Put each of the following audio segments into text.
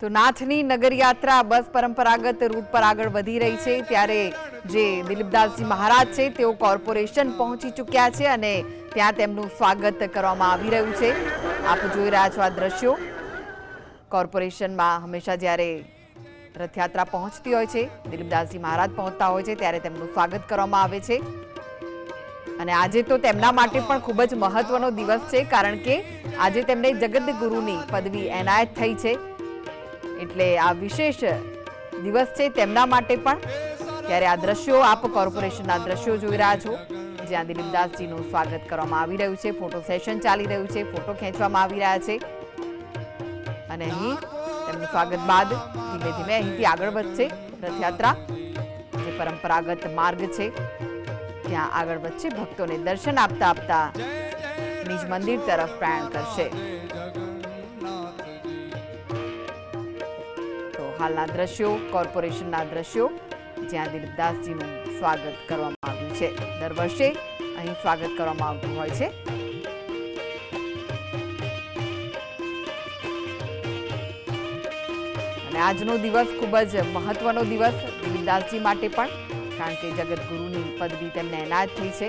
તો નાથની નગરયાત્રા બસ પરંપરાગત રૂટ પર આગળ વધી રહી છે. ત્યારે જે દિલીપદાસજી મહારાજ છે, તેઓ કોર્પોરેશન પહોંચી ચૂક્યા છે અને ત્યાં તેમનું સ્વાગત કરવામાં આવી રહ્યું છે. આપ જોઈ રહ્યા છો આ દ્રશ્યો. કોર્પોરેશનમાં હંમેશા જ્યારે રથયાત્રા પહોંચતી હોય છે, દિલીપદાસજી મહારાજ પહોંચતા હોય છે, ત્યારે તેમનું સ્વાગત કરવામાં આવે છે. અને આજે તો તેમના માટે પણ ખૂબ જ મહત્વનો દિવસ છે, કારણ કે આજે તેમને જગદગુરુની પદવી એનાયત થઈ છે. એટલે આ વિશેષ દિવસ છે તેમના માટે પણ. ત્યારે આ દ્રશ્યો આપ કોર્પોરેશનના દ્રશ્યો જોઈ રહ્યા છો, જ્યાં દિલીપદાસજીનું સ્વાગત કરવામાં આવી રહ્યું છે, ફોટો સેશન ચાલી રહ્યું છે, ફોટો ખેંચવામાં આવી રહ્યા છે. અને અહીં તેમનું સ્વાગત બાદ ધીમે ધીમે અહીંથી આગળ વધશે રથયાત્રા, જે પરંપરાગત માર્ગ છે. ત્યાં આગળ વધશે ભક્તોને દર્શન આપતા આપતા નિજ મંદિર તરફ પ્રયાણ કરશે. હાલના દ્રશ્યો, કોર્પોરેશનના દ્રશ્યો, જ્યાં દિલીપદાસજીનું સ્વાગત કરવામાં આવ્યું છે. દર વર્ષે અહીં સ્વાગત કરવામાં આવતું હોય છે. અને આજનો દિવસ ખૂબ જ મહત્વનો દિવસ દિલીપદાસજી માટે પણ, કારણ કે જગતગુરુની પદવી તેમને એનાયત થઈ છે.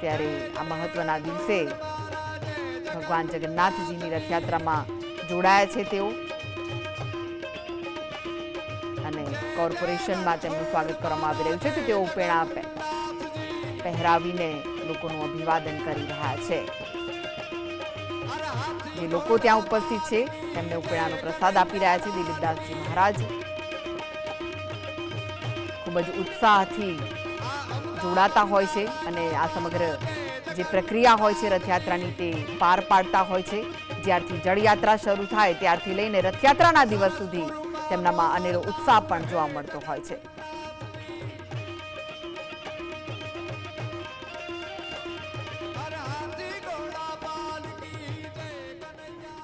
ત્યારે આ મહત્વના દિવસે ભગવાન જગન્નાથજીની રથયાત્રામાં જોડાયા છે તેઓ. અને કોર્પોરેશનમાં તેમનું સ્વાગત કરવામાં આવી રહ્યું છે કે તેઓ પેણા પહેરાવીને લોકોનું અભિવાદન કરી રહ્યા છે. જે લોકો ત્યાં ઉપસ્થિત છે, તેમને ઉપેણાનો પ્રસાદ આપી રહ્યા છે દિલીપદાસજી મહારાજ. ખૂબ જ ઉત્સાહથી જોડાતા હોય છે અને આ સમગ્ર જે પ્રક્રિયા હોય છે રથયાત્રાની તે પાર પાડતા હોય છે. જ્યારથી જળયાત્રા શરૂ થાય ત્યારથી લઈને રથયાત્રાના દિવસ સુધી તેમનામાં અનેરો ઉત્સાહ પણ જોવા મળતો હોય છે.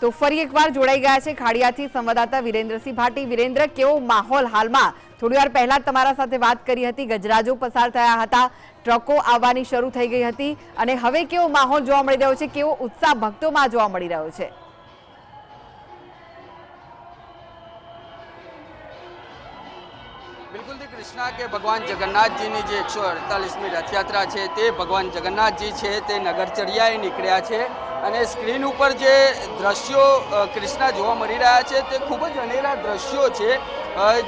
તો ફરી એકવાર જોડાઈ ગયા છે ખાડિયાથી સંવાદદાતા વિરેન્દ્રસિંહ ભાટી. વિરેન્દ્ર, કેવો માહોલ હાલમાં? થોડી વાર પહેલા તમારા સાથે વાત કરી હતી, ગજરાજો પસાર થયા હતા, ટ્રકો આવવાની શરૂ થઈ ગઈ હતી અને હવે કેવો માહોલ જોવા મળી રહ્યો છે? કેવો ઉત્સાહ ભક્તોમાં જોવા મળી રહ્યો છે? કૃષ્ણા કે ભગવાન જગન્નાથજીની જે એકસો અડતાલીસમી રથયાત્રા છે તે ભગવાન જગન્નાથજી છે તે નગરચર્યાએ નીકળ્યા છે અને સ્ક્રીન ઉપર જે દ્રશ્યો કૃષ્ણા જોવા મળી રહ્યા છે તે ખૂબ જ અનેરા દ્રશ્યો છે.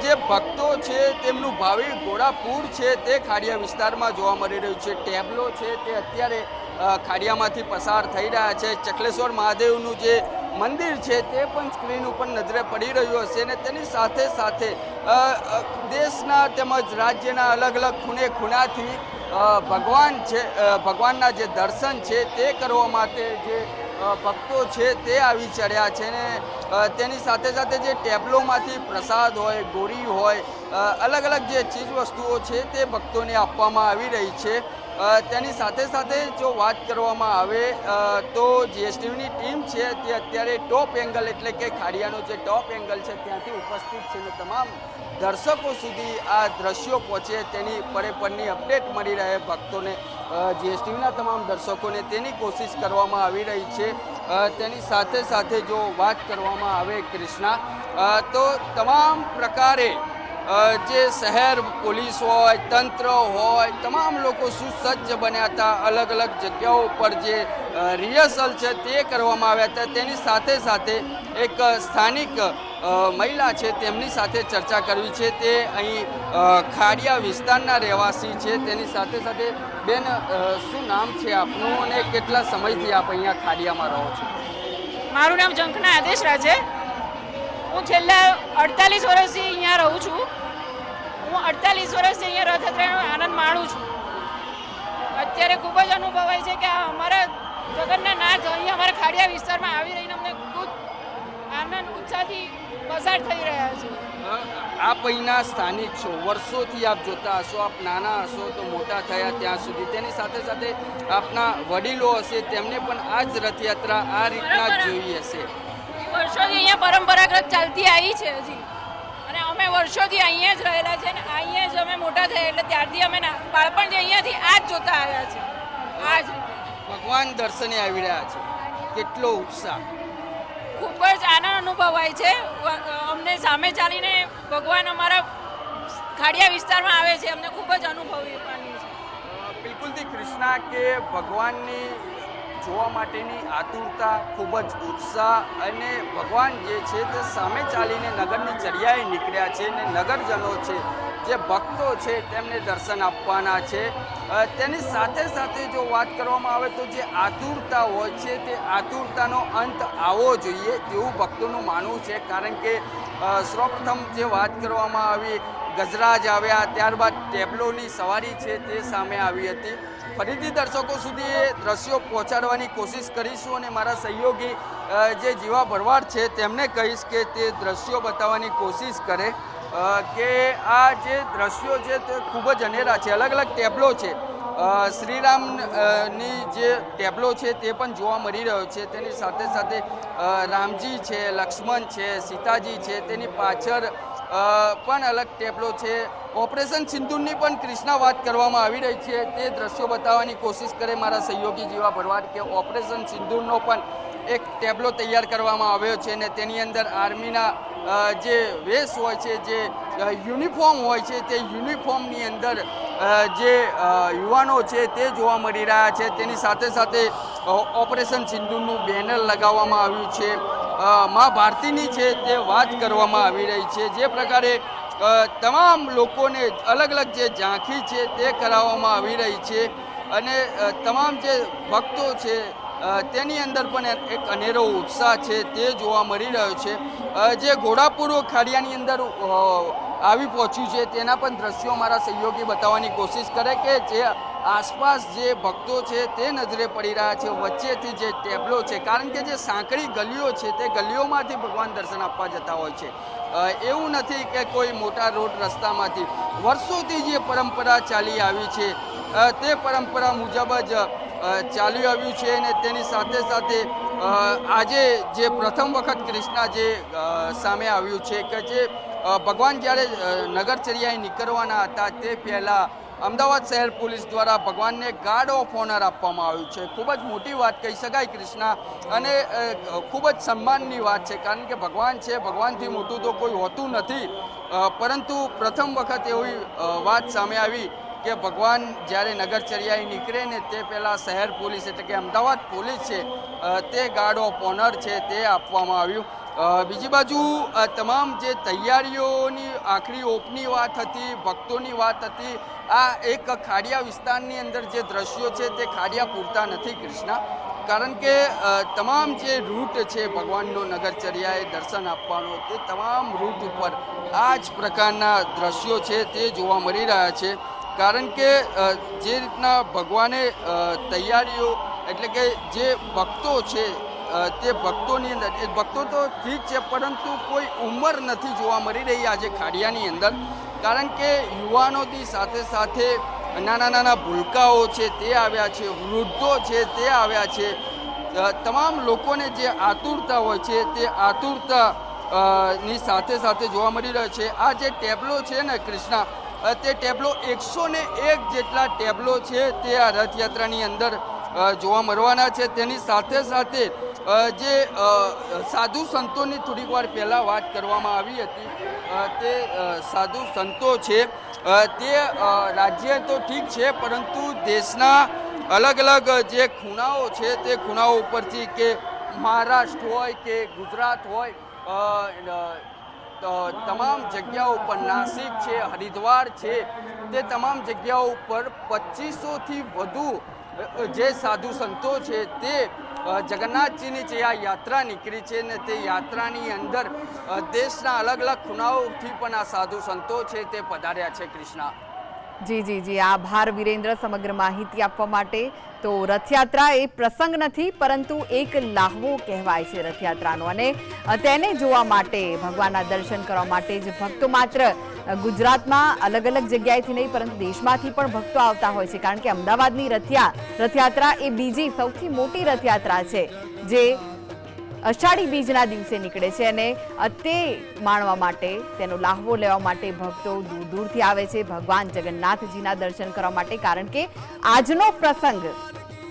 જે ભક્તો છે તેમનું ભાવિ ઘોડાપૂર છે તે ખાડિયા વિસ્તારમાં જોવા મળી રહ્યું છે. ટેબલો છે તે અત્યારે ખાડિયામાંથી પસાર થઈ રહ્યા છે. ચકલેશ્વર મહાદેવનું જે મંદિર છે, તે પણ સ્ક્રીન ઉપર નજરે પડી રહ્યું હશે અને તેની સાથે સાથે દેશના તેમજ રાજ્યના અલગ અલગ ખૂણે ખૂણાથી ભગવાન છે ભગવાનના જે દર્શન છે, તે કરવા માટે જે ભક્તો છે, તે આવી ચડ્યા છે ને તેની સાથે સાથે જે ટેબલોમાંથી પ્રસાદ હોય ગોળી હોય અલગ અલગ જે ચીજ વસ્તુઓ છે, તે ભક્તોને આપવામાં આવી રહી છે. તેની સાથે સાથે જો વાત કરવામાં આવે તો જીએસટીની ટીમ છે તે અત્યારે ટોપ એંગલ એટલે કે ખાડિયાનો જે ટોપ એંગલ છે ત્યાંથી ઉપસ્થિત છે અને તમામ દર્શકો સુધી આ દ્રશ્યો પહોંચે, તેની પરેપરની અપડેટ મળી રહે ભક્તોને. જીએસટીવીના તમામ દર્શકોને તેની કોશિશ કરવામાં આવી રહી છે. તેની સાથે સાથે જો વાત કરવામાં આવે કૃષ્ણા તો તમામ પ્રકારે જે શહેર પોલીસ હોય, તંત્ર હોય, તમામ લોકો સુસજ્જ બન્યા હતા. અલગ અલગ જગ્યાઓ પર જે રિહર્સલ છે તે કરવામાં આવ્યા હતા. તેની સાથે સાથે એક સ્થાનિક મહિલા છે તેમની સાથે ચર્ચા કરવી છે. તે અહીં ખાડિયા વિસ્તારના રહેવાસી છે. તેની સાથે સાથે, બેન શું નામ છે આપનું અને કેટલા સમયથી આપ અહીંયા ખાડિયામાં રહો છો? મારું નામ જંખના આદેશ છે હું છેલ્લા અડતાલીસ વર્ષથી અહીંયા રહું છું. અડતાલીસ વર્ષથી અહીંયા રથયાત્રાનો આનંદ માણું છું. અત્યારે ખૂબ જ અનુભવાય છે કે આ અમારા જગન્નાથ નાથ અહીંયા અમારા ખાડિયા વિસ્તારમાં આવી રહીને અમને ખૂબ આનંદ ઉત્સાહથી પસાર થઈ રહ્યા છે. આપ અહીંના સ્થાનિક છો વર્ષોથી આપ જોતા હશો આપ નાના હશો તો મોટા થયા ત્યાં સુધી. તેની સાથે સાથે આપના વડીલો હશે તેમને પણ આ જ રથયાત્રા આ રીતના જ જોઈ હશે વર્ષોથી અહીંયા પરંપરાગત ચાલતી આવી છે હજી. અને અમે વર્ષોથી અહીંયા જ રહેલા છે ને અહીંયા જ અમે મોટા થયા એટલે ત્યારથી અમે બાળપણથી અહીંયાથી આ જ જોતા આવ્યા છે. આ જ. ભગવાન દર્શને આવી રહ્યા છે. કેટલો ઉત્સાહ. ખૂબ જ આનંદ અનુભવાય છે. અમને સામે ચાલીને ભગવાન અમારા ખાડિયા વિસ્તારમાં આવે છે. અમને ખૂબ જ અનુભવી છીએ. બિલકુલથી કૃષ્ણા કે ભગવાનની જોવા માટેની આતુરતા, ખૂબ જ ઉત્સાહ અને ભગવાન જે છે તે સામે ચાલીને નગરની ચડિયાએ નીકળ્યા છે અને નગરજનો છે, જે ભક્તો છે તેમને દર્શન આપવાના છે. તેની સાથે સાથે જો વાત કરવામાં આવે તો જે આતુરતા હોય છે તે આતુરતાનો અંત આવવો જોઈએ તેવું ભક્તોનું માનવું છે. કારણ કે સર્વપ્રથમ જે વાત કરવામાં આવી, ગજરાજ આવ્યા, ત્યારબાદ ટેબલોની સવારી છે તે સામે આવી હતી. ફરીથી દર્શકો સુધી એ દ્રશ્યો પહોંચાડવાની કોશિશ કરીશું અને મારા સહયોગી જે જીવા ભરવાડ છે તેમને કહીશ કે તે દ્રશ્યો બતાવવાની કોશિશ કરે. કે આ જે દ્રશ્યો છે તે ખૂબ જ અનેરા છે. અલગ અલગ ટેબલો છે. અ, શ્રીરામ અ, ની જે ટેબલો છે તે પણ જોવા મળી રહ્યો છે. તેની સાથે સાથે રામજી છે લક્ષ્મણ છે સીતાજી છે તેની પાછળ પણ અલગ ટેબલો છે. ઓપરેશન સિંધુની પણ કૃષ્ણા વાત કરવામાં આવી રહી છે. તે દ્રશ્યો બતાવવાની કોશિશ કરે મારા સહયોગી જેવા ભરવાડ કે ઓપરેશન સિંધુરનો પણ એક ટેબલો તૈયાર કરવામાં આવ્યો છે અને તેની અંદર આર્મીના જે વેશ હોય છે, જે યુનિફોર્મ હોય છે, તે યુનિફોર્મની અંદર જે યુવાનો છે તે જોવા મળી રહ્યા છે. તેની સાથે સાથે ઓપરેશન સિંધુનું બેનર લગાવવામાં આવ્યું છે. મા ભારતીની છે તે વાત કરવામાં આવી રહી છે. જે પ્રકારે તમામ લોકોને અલગ અલગ જે ઝાંખી છે તે કરાવવામાં આવી રહી છે. અને તમામ જે ભક્તો છે તેની અંદર પણ એક અનેરો ઉત્સાહ છે તે જોવા મળી રહ્યો છે. જે ઘોડાપુર ખાડિયાની અંદર આવી પહોંચ્યું છે, તેના પણ દ્રશ્યો મારા સહયોગી બતાવવાની કોશિશ કરે કે જે આસપાસ જે ભક્તો છે તે નજરે પડી રહ્યા છે, વચ્ચેથી જે ટેબલો છે, કારણ કે જે સાંકડી ગલીઓ છે તે ગલીઓમાંથી ભગવાન દર્શન આપવા જતા હોય છે. એવું નથી કે કોઈ મોટા રોડ રસ્તામાંથી. વર્ષોથી જે પરંપરા ચાલી આવી છે તે પરંપરા મુજબ જ ચાલી આવ્યું છે અને તેની સાથે સાથે આજે જે પ્રથમ વખત કૃષ્ણા જે સામે આવ્યું છે કે જે ભગવાન જ્યારે નગરચર્યાએ નીકળવાના હતા તે પહેલાં અમદાવાદ શહેર પોલીસ દ્વારા ભગવાનને ગાર્ડ ઓફ ઓનર આપવામાં આવ્યું છે. ખૂબ જ મોટી વાત કહી શકાય કૃષ્ણા. અને ખૂબ જ સન્માનની વાત છે, કારણ કે ભગવાન છે, ભગવાનથી મોટું તો કોઈ હોતું નથી. પરંતુ પ્રથમ વખત એવી વાત સામે આવી કે ભગવાન જ્યારે નગરચર્યાએ નીકળે ને તે પહેલાં શહેર પોલીસ એટલે કે અમદાવાદ પોલીસ છે તે ગાર્ડ ઓફ ઓનર છે તે આપવામાં આવ્યું. બીજી બાજુ તમામ જે તૈયારીઓની, આખરી ઓપની વાત હતી, ભક્તોની વાત હતી આ એક ખાડિયા વિસ્તારની અંદર જે દ્રશ્યો છે તે ખાડિયા પૂરતા નથી, કૃષ્ણા. કારણ કે તમામ જે રૂટ છે ભગવાનનો નગરચર્યાએ દર્શન આપવાનો, તે તમામ રૂટ ઉપર આ જ પ્રકારના દ્રશ્યો છે તે જોવા મળી રહ્યા છે. કારણ કે જે રીતના ભગવાને તૈયારીઓ એટલે કે જે ભક્તો છે તે ભક્તોની અંદર, એ ભક્તો તો ઠીક છે, પરંતુ કોઈ ઉંમર નથી જોવા મળી રહી આજે ખાડિયાની અંદર. કારણ કે યુવાનોથી સાથે સાથે નાના નાના ભૂલકાઓ છે, તે આવ્યા છે, વૃદ્ધો છે, તે આવ્યા છે. તમામ લોકોને જે આતુરતા હોય છે, તે આતુરતા ની સાથે સાથે જોવા મળી રહ્યો છે. આ જે ટેબલો છે ને કૃષ્ણા તે ટેબલો એકસો ને એક જેટલા ટેબલો છે, તે આ રથયાત્રાની અંદર જોવા મળવાના છે. તેની સાથે સાથે જે સાધુ સંતોની થોડીક વાર પહેલાં વાત કરવામાં આવી હતી. તે સાધુ સંતો છે. તે રાજ્ય તો ઠીક છે, પરંતુ દેશના અલગ અલગ જે ખૂણાઓ છે, તે ખૂણાઓ ઉપરથી કે મહારાષ્ટ્ર હોય કે ગુજરાત હોય તમામ જગ્યાઓ ઉપર નાસિક છે, હરિદ્વાર છે, તે તમામ જગ્યાઓ ઉપર પચીસોથી વધુ જે સાધુ સંતો છે, તે જગન્નાથજીની જે આ યાત્રા નીકળી છે ને તે યાત્રાની અંદર દેશના અલગ અલગ ખૂણાઓથી પણ આ સાધુ સંતો છે તે પધાર્યા છે કૃષ્ણા. જી જી જી. આભાર વિરેન્દ્ર સમગ્ર માહિતી આપવા માટે. તો રથયાત્રા એ પ્રસંગ નથી, પરંતુ એક લાહવો કહેવાય છે રથયાત્રાનો. અને તેને જોવા માટે, ભગવાનના દર્શન કરવા માટે જ ભક્તો માત્ર ગુજરાતમાં અલગ અલગ જગ્યાએથી નહીં, પરંતુ દેશમાંથી પણ ભક્તો આવતા હોય છે. કારણ કે અમદાવાદની રથયા રથયાત્રા એ બીજી સૌથી મોટી રથયાત્રા છે, જે અષાઢી બીજના દિવસે નીકળે છે અને તે માણવા માટે, તેનો લાહવો લેવા માટે ભક્તો દૂર દૂરથી આવે છે. ભગવાન જગન્નાથજીના દર્શન કરવા માટે, કારણ કે આજનો પ્રસંગ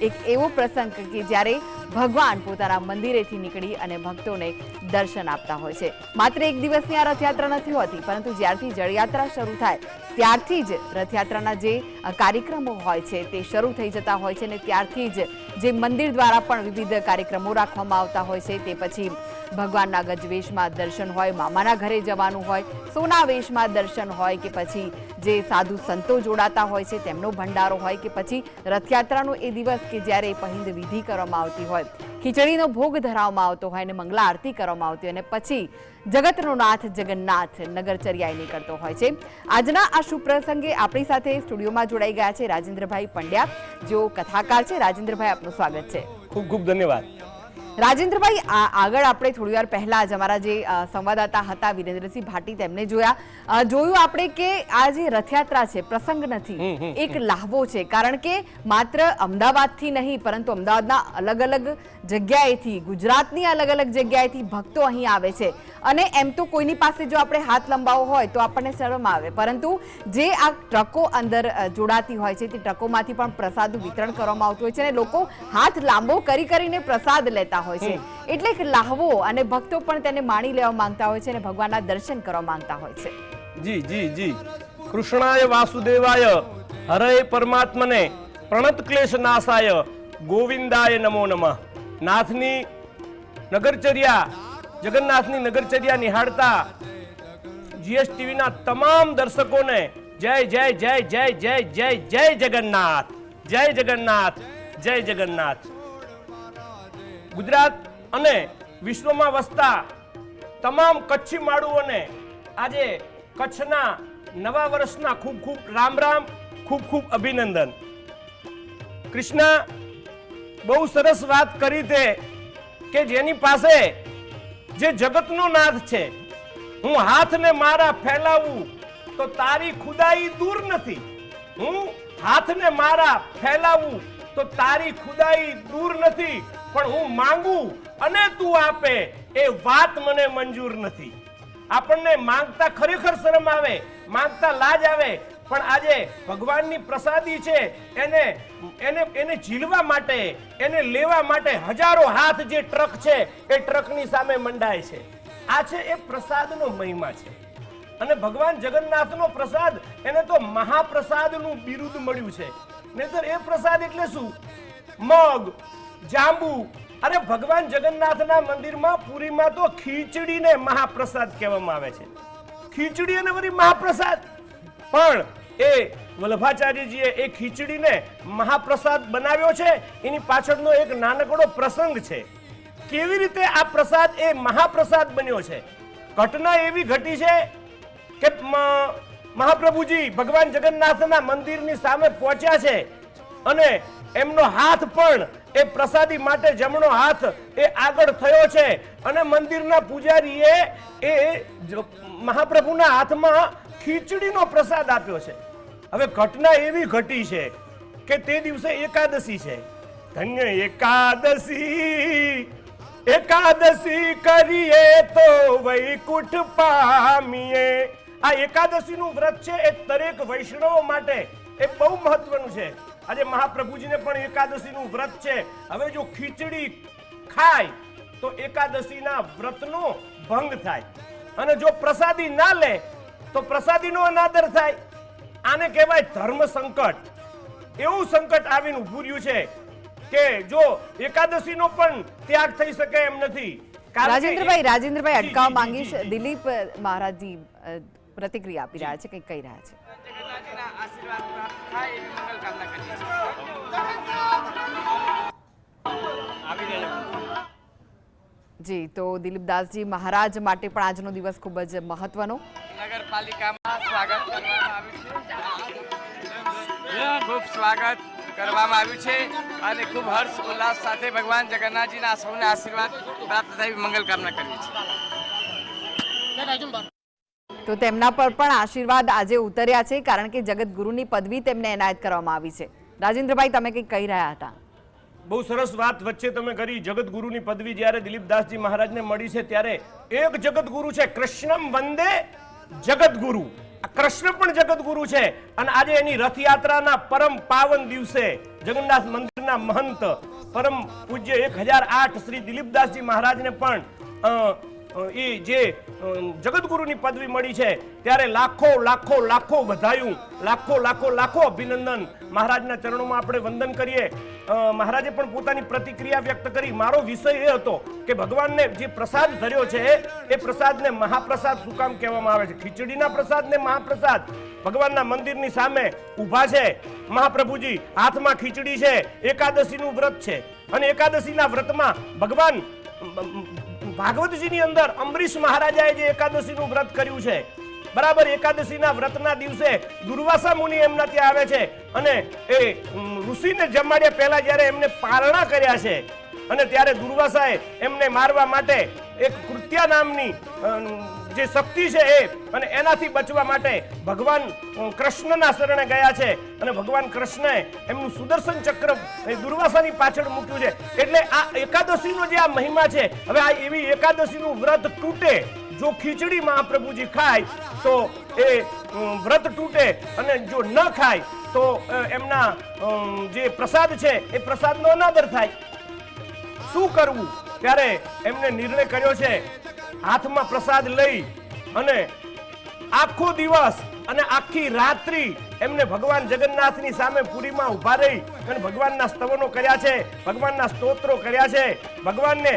એક એવો પ્રસંગ કે જ્યારે ભગવાન પોતાના મંદિરેથી નીકળી અને ભક્તોને દર્શન આપતા હોય છે. માત્ર એક દિવસની આ રથયાત્રા નથી હોતી, પરંતુ જ્યારથી જળયાત્રા શરૂ થાય, ત્યારથી જ રથયાત્રાના જે કાર્યક્રમો હોય છે તે શરૂ થઈ જતા હોય છે અને ત્યારથી જ જે મંદિર દ્વારા પણ વિવિધ કાર્યક્રમો રાખવામાં આવતા હોય છે, તે પછી ભગવાનના ગજવેશમાં દર્શન હોય, મામાના ઘરે જવાનું હોય, સોના વેશમાં દર્શન હોય કે પછી જે સાધુ સંતો જોડાતા હોય છે, તેમનો ભંડારો હોય કે પછી રથયાત્રાનો એ દિવસ કે જ્યારે પહિંદ વિધિ કરવામાં આવતી હોય. ખીચડીનો ભોગ ધરાવવામાં આવતો હોય અને મંગલા આરતી કરવામાં આવતી હોય અને પછી જગતનો નાથ જગન્નાથ નગરચર્યાએ નીકળતો હોય છે. આજના આ શુભ પ્રસંગે આપણી સાથે સ્ટુડિયોમાં જોડાઈ ગયા છે રાજેન્દ્રભાઈ પંડ્યા, જેઓ કથાકાર છે. રાજેન્દ્રભાઈ, આપનું સ્વાગત છે. ખૂબ ખૂબ ધન્યવાદ. રાજેન્દ્રભાઈ આગળ આપણે થોડી વાર પહેલા જ અમારા જે સંવાદદાતા હતા વિરેન્દ્રસિંહ ભાટી તેમને જોયા. જોયું આપણે કે આ જે રથયાત્રા છે પ્રસંગ નથી એક લાહવો છે. કારણ કે માત્ર અમદાવાદથી નહીં પરંતુ અમદાવાદના અલગ અલગ જગ્યાએથી ગુજરાતની અલગ અલગ જગ્યાએથી ભક્તો અહીં આવે છે. અને એમ તો કોઈની પાસે જો આપણે હાથ લંબાવો હોય તો આપણને શરમ આવે. પરંતુ જે આ ટ્રકો અંદર જોડાતી હોય છે તે ટ્રકોમાંથી પણ પ્રસાદનું વિતરણ કરવામાં આવતું હોય છે અને લોકો હાથ લાંબો કરી કરીને પ્રસાદ લેતા હોય છે. એટલે લાહવો અને ભક્તો પણ તેને માણી લેવા માંગતા હોય છે અને ભગવાનના દર્શન કરવા માંગતા હોય છે. જી જી જી. કૃષ્ણાય વાસુદેવાય હરય પરમાત્મને પ્રણત ક્લેશ નાશાય ગોવિંદાય નમો નમઃ. નાથની નગરચર્યા જગન્નાથની નગરચર્યા નિહાળતા જીએસટીવીના તમામ દર્શકોને જય જય જય જય જય જય જય જગન્નાથ જય જગન્નાથ જય જગન્નાથ. ગુજરાત અને વિશ્વમાં વસતા તમામ કચ્છી માળુઓને આજે કચ્છના નવા વર્ષના ખૂબ ખૂબ રામ રામ, ખૂબ ખૂબ અભિનંદન. કૃષ્ણ, બહુ સરસ વાત કરી તે કે જેની પાસે જે જગતનો નાથ છે. હું હાથને મારા ફેલાવું તો તારી ખુદાઈ દૂર નથી. હું હાથને મારા ફેલાવું તો તારી ખુદાઈ દૂર નથી. પણ હું માંગું અને તું આપે એ વાત મને મંજૂર નથી. આપણને માંગતા ખરેખર શરમ આવે, માંગતા લાજ આવે પણ આજે ભગવાનની પ્રસાદી છે. એને એને એને ઝીલવા માટે, એને લેવા માટે હજારો હાથ જે ટ્રક છે, એ ટ્રકની સામે મંડાય છે. આ છે એ પ્રસાદનો મહિમા છે. અને ભગવાન જગન્નાથનો પ્રસાદ, એને તો મહાપ્રસાદનું બિરુદ મળ્યું છે. નહીતર એ પ્રસાદ એટલે શું? મગ, જાંબુ. અરે ભગવાન જગન્નાથના મંદિરમાં પુરીમાં તો ખીચડીને મહાપ્રસાદ કહેવામાં આવે છે. ખીચડી અને વળી મહાપ્રસાદ. પણ એ વલ્લભાચાર્યજીએ એ ખીચડીને મહાપ્રસાદ બનાવ્યો છે. એની પાછળનો એક નાનકડો પ્રસંગ છે. કેવી રીતે આ પ્રસાદ એ મહાપ્રસાદ બન્યો છે? ઘટના એવી ઘટી છે કે મહાપ્રભુજી ભગવાન જગન્નાથના મંદિરની સામે પહોંચ્યા છે અને એમનો હાથ પણ એ પ્રસાદી માટે જમણો હાથ એ આગળ થયો છે અને મંદિરના પૂજારીએ એ મહાપ્રભુના હાથમાં ખીચડીનો પ્રસાદ આપ્યો છે. હવે ઘટના એવી ઘટી છે કે તે દિવસે એકાદશી છે. ધન્ય એકાદશી એકાદશી કરીએ તો વૈકુંઠ પામીએ. આ એકાદશીનું વ્રત છે એ દરેક વૈષ્ણવ માટે એ બહુ મહત્વનું છે. આજે મહાપ્રભુજીને પણ એકાદશીનું વ્રત છે. હવે જો ખીચડી ખાય, તો એકાદશીના વ્રતનો ભંગ થાય. અને જો પ્રસાદી ના લે, તો પ્રસાદીનો અનાદર થાય. આને કહેવાય ધર્મ સંકટ. એવું સંકટ આવીને ઉભું રહ્યું છે કે જો એકાદશીનો પણ ત્યાગ થઈ શકે એમ નથી. રાજેન્દ્રભાઈ રાજેન્દ્રભાઈ અટકાવવા માંગીશ. દિલીપ મહારાજજી પ્રતિક્રિયા આપી રહ્યા છે કંઈક કહી રહ્યા છે. જી તો દિલીપદાસજી મહારાજ માટે પણ આજનો દિવસ ખૂબ જ મહત્વનો. નગરપાલિકામાં સ્વાગત કરવામાં આવ્યું છે. ખૂબ સ્વાગત કરવામાં આવ્યું છે અને ખૂબ હર્ષ ઉલ્લાસ સાથે ભગવાન જગન્નાથજીના સૌને આશીર્વાદ પ્રાપ્ત થઈ મંગલ કામના કરીએ છીએ. તો તેમના પર પણ આશીર્વાદ આજે ઉતર્યા છે કારણ કે જગતગુરુની પદવી તેમને એનાયત કરવામાં આવી છે. રાજેન્દ્રભાઈ તમે કંઈક કહી રહ્યા હતા? બહુ સરસ વાત વચ્ચે તમે કરી. જગતગુરુની પદવી જ્યારે દિલીપદાસજી મહારાજને મળી છે ત્યારે એક જગતગુરુ છે કૃષ્ણમ વંદે જગતગુરુ કૃષ્ણ પણ જગતગુરુ છે. અને આજે એની રથયાત્રાના પરમ પાવન દિવસે જગન્નાથ મંદિરના મહંત પરમ પૂજ્ય એક હજાર આઠ શ્રી દિલીપદાસજી મહારાજને પણ એ જે જગતગુરુની પદવી મળી છે, ત્યારે લાખો લાખો લાખો વધાયું લાખો લાખો લાખો અભિનંદન મહારાજના ચરણોમાં આપણે વંદન કરીએ. મહારાજે પણ પોતાની પ્રતિક્રિયા વ્યક્ત કરી. મારો વિષય એ હતો કે ભગવાનને જે પ્રસાદ ધર્યો છે, એ પ્રસાદને મહાપ્રસાદ શું કામ કહેવામાં આવે છે? ખીચડીના પ્રસાદને મહાપ્રસાદ. ભગવાનના મંદિરની સામે ઊભા છે. મહાપ્રભુજી, હાથમાં ખીચડી છે. એકાદશીનું વ્રત છે. અને એકાદશીના વ્રતમાં ભગવાન ભાગવતજીની અંદર અમરીશ મહારાજાએ જે એકાદશીનું વ્રત કર્યું છે, બરાબર, એકાદશીના વ્રતના દિવસે દુર્વાસા મુનિ એમના ત્યાં આવે છે અને એ ઋષિને જમાડ્યા પહેલા જ્યારે એમને પારણા કર્યા છે અને ત્યારે દુર્વાસાએ એમને મારવા માટે એક કૃત્યા નામની જે શક્તિ છે એ અને એનાથી બચવા માટે ભગવાન કૃષ્ણના શરણે ગયા છે. અને ભગવાન કૃષ્ણએ એમનું સુદર્શન ચક્ર દુર્વાસાની પાછળ મૂક્યું છે. એટલે આ એકાદશીનો જે આ મહિમા છે, હવે આ એવી એકાદશીનું વ્રત તૂટે, જો ખીચડી મહાપ્રભુજી ખાય, તો એ વ્રત તૂટે અને જો ન ખાય, તો એમના જે પ્રસાદ છે, એ પ્રસાદનો અનાદર થાય. શું કરવું? ત્યારે એમને નિર્ણય કર્યો છે હાથમાં પ્રસાદ લઈ અને આખો દિવસ અને આખી રાત્રિ એમને ભગવાન જગન્નાથની સામે પુરીમાં ઊભા રહી અને ભગવાનના સ્તવનો કર્યા છે, ભગવાનના સ્તોત્રો કર્યા છે, ભગવાનને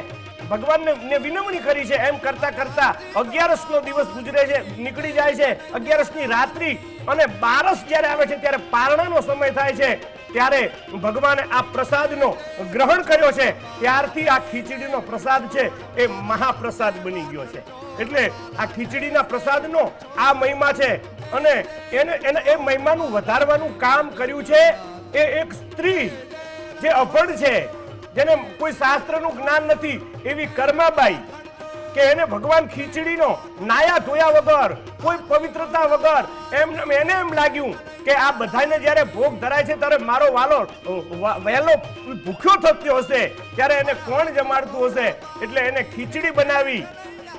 ભગવાનને વિનમણી કરી છે એમ કરતા કરતા અગિયારસનો દિવસ ગુજરે છે, નીકળી જાય છે. અગિયારસની રાત્રિ અને બારસ જ્યારે આવે છે ત્યારે પારણાનો સમય થાય છે. ત્યારે ભગવાને આ પ્રસાદનો ગ્રહણ કર્યો છે, ત્યારથી આ ખીચડીનો પ્રસાદ છે, એ મહાપ્રસાદ બની ગયો છે. એટલે આ ખીચડીના પ્રસાદનો આ મહિમા છે અને એને એને એ મહિમાનું વધારવાનું કામ કર્યું છે, એ એક સ્ત્રી જે અભણ છે, જેને કોઈ શાસ્ત્રનું જ્ઞાન નથી, એવી કર્માબાઈ કે એને ભગવાન ખીચડીનો નાયા ધોયા વગર, કોઈ પવિત્રતા વગર એમ એને એમ લાગ્યું કે આ બધાને જ્યારે ભોગ ધરાય છે ત્યારે મારો વાલો વહેલો ભૂખ્યો થતો હશે, ત્યારે એને કોણ જમાડતું હશે? એટલે એને ખીચડી બનાવી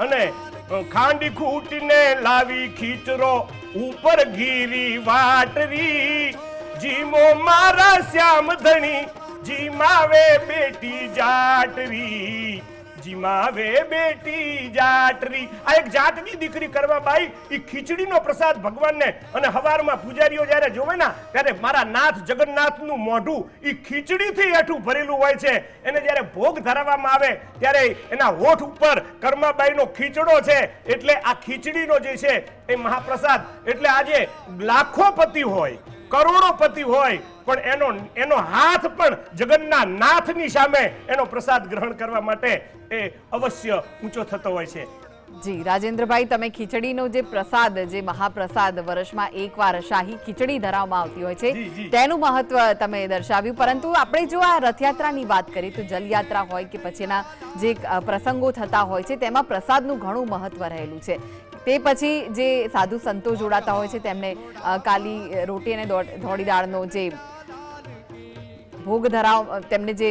અને ખાંડી ખૂટીને લાવી ખીચરો, ઉપર ગીરી વાટરી. જીમો મારા શ્યામ ધણી, જીમાવે બેટી જાટરી. જીમાવે બેટી આ એક જાતની દીકરી કરવા બાઈ એ ખીચડીનો પ્રસાદ ભગવાનને અને હવારમાં પૂજારીઓ જ્યારે જોવે ત્યારે મારા નાથ જગન્નાથનું મોઢું એ ખીચડીથી હેઠું ભરેલું હોય છે. એને જ્યારે ભોગ ધરાવવામાં આવે, ત્યારે એના હોઠ ઉપર કર્માબાઈનો ખીચડો છે. એટલે આ ખીચડીનો જે છે, એ મહાપ્રસાદ. એટલે આજે લાખો પતિ હોય. કરોડોપતિ હોય પણ એનો એનો હાથ પણ જગન્ના નાથની સામે એનો પ્રસાદ ગ્રહણ કરવા માટે એ અવશ્ય ઊંચો થતો હોય છે. જી રાજેન્દ્રભાઈ તમે ખીચડીનો જે પ્રસાદ જે મહાપ્રસાદ વર્ષમાં એકવાર શાહી ખીચડી ધરાવવામાં આવતી હોય છે. તેનું મહત્વ તમે દર્શાવ્યું. પરંતુ આપણે જો આ રથયાત્રાની વાત કરીએ તો જલયાત્રા હોય કે પછીના જે પ્રસંગો થતા હોય છે તેમાં પ્રસાદનું ઘણું મહત્વ રહેલું છે. તે પછી જે સાધુ સંતો જોડાતા હોય છે તેમને કાલી રોટી અને ધોળી દાળનો જે ભોગ ધરાવ તેમને જે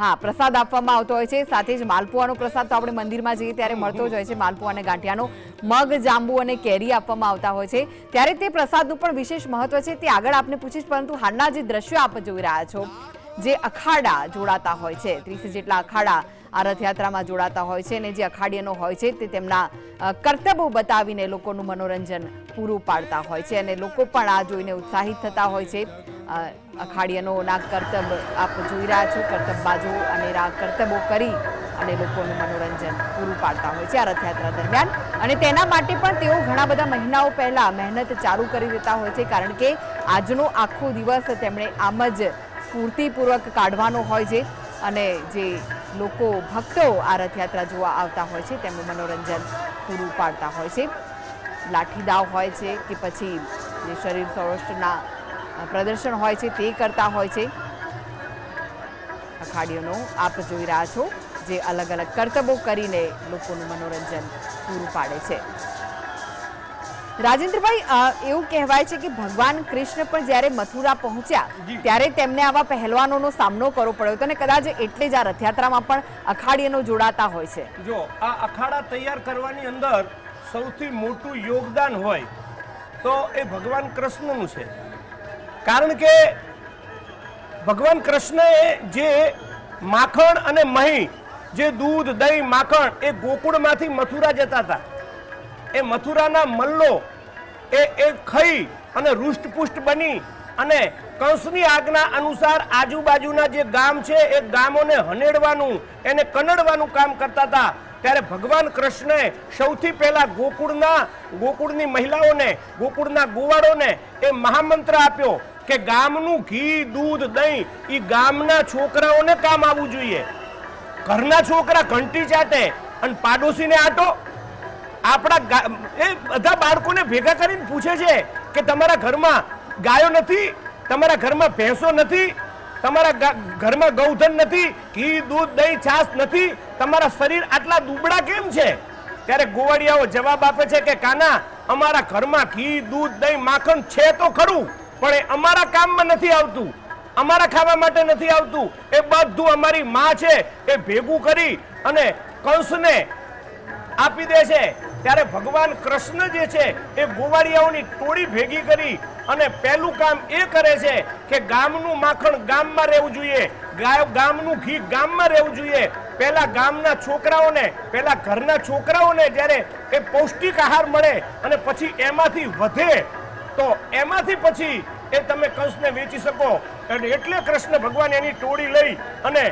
હા પ્રસાદ આપવામાં આવતો હોય છે. સાથે જ માલપુઆનો પ્રસાદ તો આપણે મંદિરમાં જઈએ ત્યારે મળતો જ હોય છે. માલપુઆ અને ગાંઠિયાનો મગ જાંબુ અને કેરી આપવામાં આવતા હોય છે. ત્યારે તે પ્રસાદનું પણ વિશેષ મહત્વ છે. તે આગળ આપને પૂછીશ પરંતુ હાલના જે દ્રશ્યો આપ જોઈ રહ્યા છો જે અખાડા જોડાતા હોય છે. ત્રીસ જેટલા અખાડા આ રથયાત્રામાં જોડાતા હોય છે અને જે અખાડીયનો હોય છે તે તેમના કર્તવ્યો બતાવીને લોકોનું મનોરંજન પૂરું પાડતા હોય છે અને લોકો પણ આ જોઈને ઉત્સાહિત થતા હોય છે. અખાડીયનોના કરતબ આપ જોઈ રહ્યા છો કરતબ બાજુ અને કરતબો કરી અને લોકોનું મનોરંજન પૂરું પાડતા હોય છે આ રથયાત્રા દરમિયાન. અને તેના માટે પણ તેઓ ઘણા બધા મહિનાઓ પહેલાં મહેનત ચાલુ કરી દેતા હોય છે કારણ કે આજનો આખો દિવસ તેમણે આમ જ સ્ફૂર્તિપૂર્વક કાઢવાનો હોય છે. અને જે લોકો, ભક્તો આ રથયાત્રા જોવા આવતા હોય છે, તેમનું મનોરંજન પૂરું પાડતા હોય છે. લાઠીદાવ હોય છે કે પછી જે શરીર સૌષ્ઠના પ્રદર્શન હોય છે, તે કરતા હોય છે. અખાડીઓનો આપ જોઈ રહ્યા છો, જે અલગ અલગ કરતબો કરીને લોકોનું મનોરંજન પૂરું પાડે છે. રાજેન્દ્રભાઈ એવું કહેવાય છે કે ભગવાન કૃષ્ણ પણ જ્યારે મથુરા પહોંચ્યા ત્યારે તેમને આવા પહેલવાનોનો સામનો કરવો પડ્યો હતો અને કદાચ એટલે જ આ રથયાત્રામાં પણ અખાડીયનો જોડાતા હોય છે. જો આ અખાડા તૈયાર કરવાની અંદર સૌથી મોટું યોગદાન હોય તો એ ભગવાન કૃષ્ણનું છે. કારણ કે ભગવાન કૃષ્ણએ જે માખણ અને મહી જે દૂધ દહીં માખણ એ ગોકુળમાંથી મથુરા જતા હતા. એ મથુરાના મલ્લો એ એ ખઈ અને રૂષ્ટપુષ્ટ બની અને કંસની આજ્ઞા અનુસાર આજુબાજુના જે ગામ છે, એ ગામોને હનેડવાનું, એને કનડવાનું કામ કરતા હતા. ત્યારે ભગવાન કૃષ્ણે સૌથી પહેલા ગોકુળના, ગોકુળની મહિલાઓને, ગોકુળના ગોવાળોને એ મહામંત્ર આપ્યો કે ગામનું ઘી, દૂધ, દહીં એ ગામના છોકરાઓને કામ આવવું જોઈએ. ઘરના છોકરા ઘંટી ચાટે અને પાડોશીને આટો. આપણા એ બધા બાળકોને ભેગા કરીને પૂછે છે કે તમારા ઘરમાં ગાયો નથી, તમારા ઘરમાં ભેંસો નથી, તમારા ઘરમાં ગૌધન નથી, ઘી, દૂધ, દહીં છાસ નથી, તમારા શરીર આટલા દુબળા કેમ છે? ત્યારે ગોવાળિયાઓ જવાબ આપે છે કે, કાના, અમારા ઘરમાં ઘી, દૂધ, દહીં, માખણ છે તો ખરું, પણ એ અમારા કામમાં નથી આવતું, અમારા ખાવા માટે નથી આવતું. એ બધું અમારી માં છે, એ ભેગું કરી અને કંસને આપી દે છે. ત્યારે ભગવાન કૃષ્ણ જે છે, એ ગોવાળિયાઓની ટોળી ભેગી કરી અને પહેલું કામ એ કરે છે કે ગામનું માખણ ગામમાં રહેવું જોઈએ. ગામનું ઘી ગામમાં રહેવું જોઈએ. પહેલા ગામના છોકરાઓને, પહેલા ઘરના છોકરાઓને જ્યારે એ પૌષ્ટિક આહાર મળે અને પછી એમાંથી વધે, તો એમાંથી પછી એ તમે કંસને વેચી શકો. અને એટલે કૃષ્ણ ભગવાન એની ટોળી લઈ અને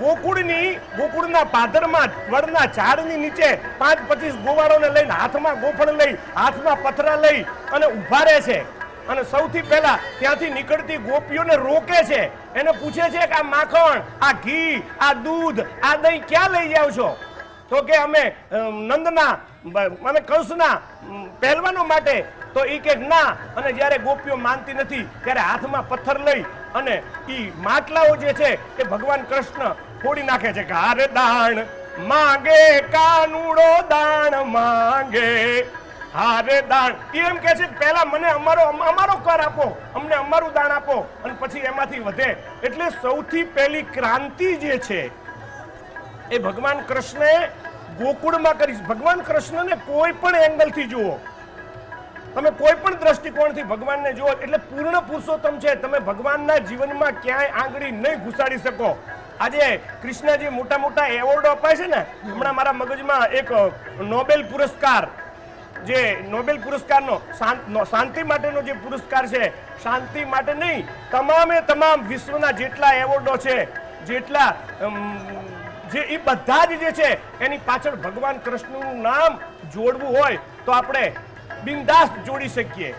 ગોકુળની, ગોકુળના પાદરમાં વડના ઝાડની નીચે પાંચ પચીસ ગોવાળોને લઈને હાથમાં ગોફણ લઈ, હાથમાં પથરા લઈ અને ઊભા રહે છે. અને સૌથી પહેલા ત્યાંથી નીકળતી ગોપીઓને રોકે છે. એને પૂછે છે કે આ માખણ, આ ઘી, આ દૂધ, આ દહીં ક્યાં લઈ જાવ છો? તો કે અમે નંદના અને કંસના પહેલવાનો માટે તો એ કે ના. અને જ્યારે ગોપીઓ માનતી નથી, ત્યારે હાથમાં પથ્થર લઈ અને એ માટલાઓ જે છે, એ ભગવાન કૃષ્ણ ફોડી નાખે છે કે, હારે દાણ માંગે, કાનુડો દાણ માંગે. હારે દાણ. એમ કે છે, પહેલા મને અમારો અમારો કર આપો, અમને અમારું દાણ આપો. અને પછી એમાંથી વધે. એટલે સૌથી પહેલી ક્રાંતિ જે છે, એ ભગવાન કૃષ્ણે ગોકુળમાં કરી ભગવાન કૃષ્ણને કોઈ પણ એંગલથી જુઓ તમે કોઈ પણ દ્રષ્ટિકોણથી ભગવાનને જુઓ, એટલે પૂર્ણ પુરુષોત્તમ છે. તમે ભગવાનના જીવનમાં ક્યાંય આંગળી નહીં ઘુસાડી શકો. આજે કૃષ્ણજી મોટા મોટા એવોર્ડો અપાય છે ને, હમણાં મારા મગજમાં એક નોબેલ પુરસ્કાર, જે નોબેલ પુરસ્કારનો શાંતિ માટેનો જે પુરસ્કાર છે, શાંતિ માટે નહીં, તમામે તમામ વિશ્વના જેટલા એવોર્ડો છે, જેટલા જે એ બધા જ જે છે, એની પાછળ ભગવાન કૃષ્ણનું નામ જોડવું હોય, તો આપણે બિંદાસ જોડી શકીએ.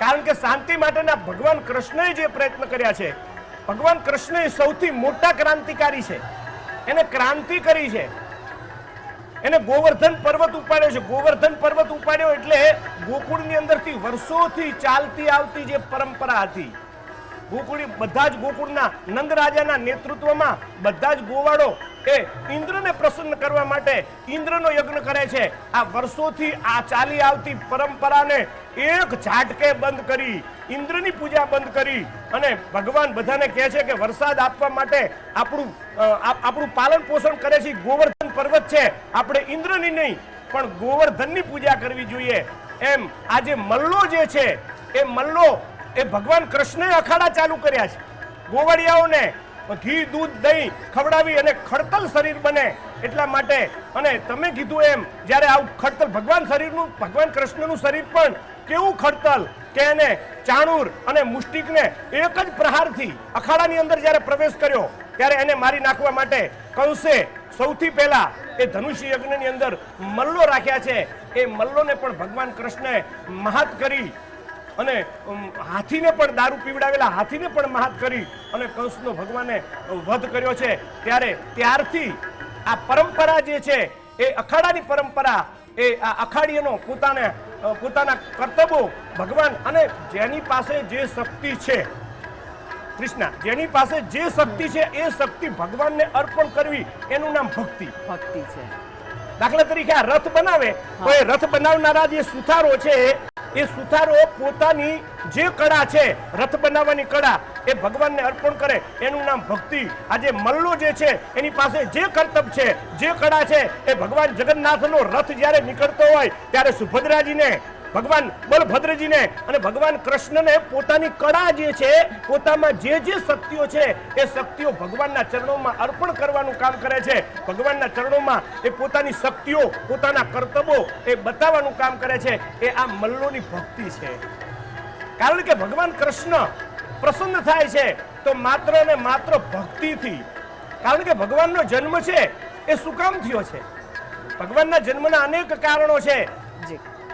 કારણ કે શાંતિ માટેના ભગવાન કૃષ્ણએ જે પ્રયત્ન કર્યા છે, ભગવાન કૃષ્ણ સૌથી મોટા ક્રાંતિકારી છે. એને ક્રાંતિ કરી છે. એને ગોવર્ધન પર્વત ઉપાડ્યો છે. ગોવર્ધન પર્વત ઉપાડ્યો એટલે ગોકુળની અંદરથી વર્ષોથી ચાલતી આવતી જે પરંપરા હતી, ગોકુળી, બધા જ ગોકુળના નંદ રાજાના નેતૃત્વમાં બધા જ ગોવાળો એ ઇન્દ્રને પ્રસન્ન કરવા માટે ઇન્દ્રનો યજ્ઞ કરે છે. આ વર્ષોથી આ ચાલી આવતી પરંપરાને એક ઝાટકે બંધ કરી, ઇન્દ્રની પૂજા બંધ કરી અને ભગવાન બધાને કહે છે કે વરસાદ આપવા માટે આપણું આપણું પાલન પોષણ કરે છે. ગોવર્ધન પર્વત છે. આપણે ઇન્દ્રની નહીં, પણ ગોવર્ધનની પૂજા કરવી જોઈએ. એમ આજે મલ્લો જે છે, એ મલ્લો એ ભગવાન કૃષ્ણએ અખાડા ચાલુ કર્યા છે. ગોવાળિયાઓને ઘી, દૂધ, દહીં ખવડાવી અને ખડતલ શરીર બને એટલા માટે. અને તમે કીધું એમ, જ્યારે આવું ખડતલ ભગવાન શરીરનું, ભગવાન કૃષ્ણનું શરીર પણ કેવું ખડતલ કે એને ચાણૂર અને મુષ્ટિકને એક જ પ્રહારથી અખાડાની અંદર જ્યારે પ્રવેશ કર્યો, ત્યારે એને મારી નાખવા માટે કંસે સૌથી પહેલા એ ધનુષ્ય યજ્ઞની અંદર મલ્લો રાખ્યા છે. એ મલ્લોને પણ ભગવાન કૃષ્ણે મહાત કરી અને હાથીને પણ દારૂ પીવડાવેલા, હાથીને પણ મહાત કરી અને કંસનો ભગવાને વધ કર્યો છે. ત્યારે ત્યારથી આ પરંપરા જે છે, એ અખાડાની પરંપરા, એ આ અખાડીઓનો પોતાને પોતાના કર્તવ્યો ભગવાન અને જેની પાસે જે શક્તિ છે, કૃષ્ણ, જેની પાસે જે શક્તિ છે, એ શક્તિ ભગવાનને અર્પણ કરવી, એનું નામ ભક્તિ. ભક્તિ છે. દાખલા તરીકે આ રથ બનાવે તો એ રથ બનાવનારા જે સુથારો છે એ સુથારો પોતાની જે કળા છે રથ બનાવવાની કળા એ ભગવાનને અર્પણ કરે. એનું નામ ભક્તિ. આજે મલ્લો જે છે એની પાસે જે કર્તવ્ય છે જે કળા છે એ ભગવાન જગન્નાથનો રથ જ્યારે નીકળતો હોય ત્યારે સુભદ્રાજીને ભગવાન બલભદ્રજીને અને ભગવાન કૃષ્ણને પોતાની કળા જે છે, પોતામાં જે જે શક્તિઓ છે, એ શક્તિઓ ભગવાનના ચરણોમાં અર્પણ કરવાનું કામ કરે છે. ભગવાનના ચરણોમાં એ પોતાની શક્તિઓ, પોતાના કર્તવ્યો એ બતાવવાનું કામ કરે છે. એ આ મલ્લોની ભક્તિ છે. કારણ કે ભગવાન કૃષ્ણ પ્રસન્ન થાય છે, તો માત્ર ને માત્ર ભક્તિથી. કારણ કે ભગવાનનો જન્મ છે, એ શું કામ થયો છે. ભગવાનના જન્મના અનેક કારણો છે.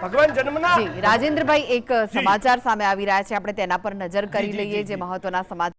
ભગવાન જન્મના રાજેન્દ્રભાઈ એક સમાચાર સામે આવી રહ્યા છે. આપણે તેના પર નજર કરી લઈએ જે મહત્વના સમાચાર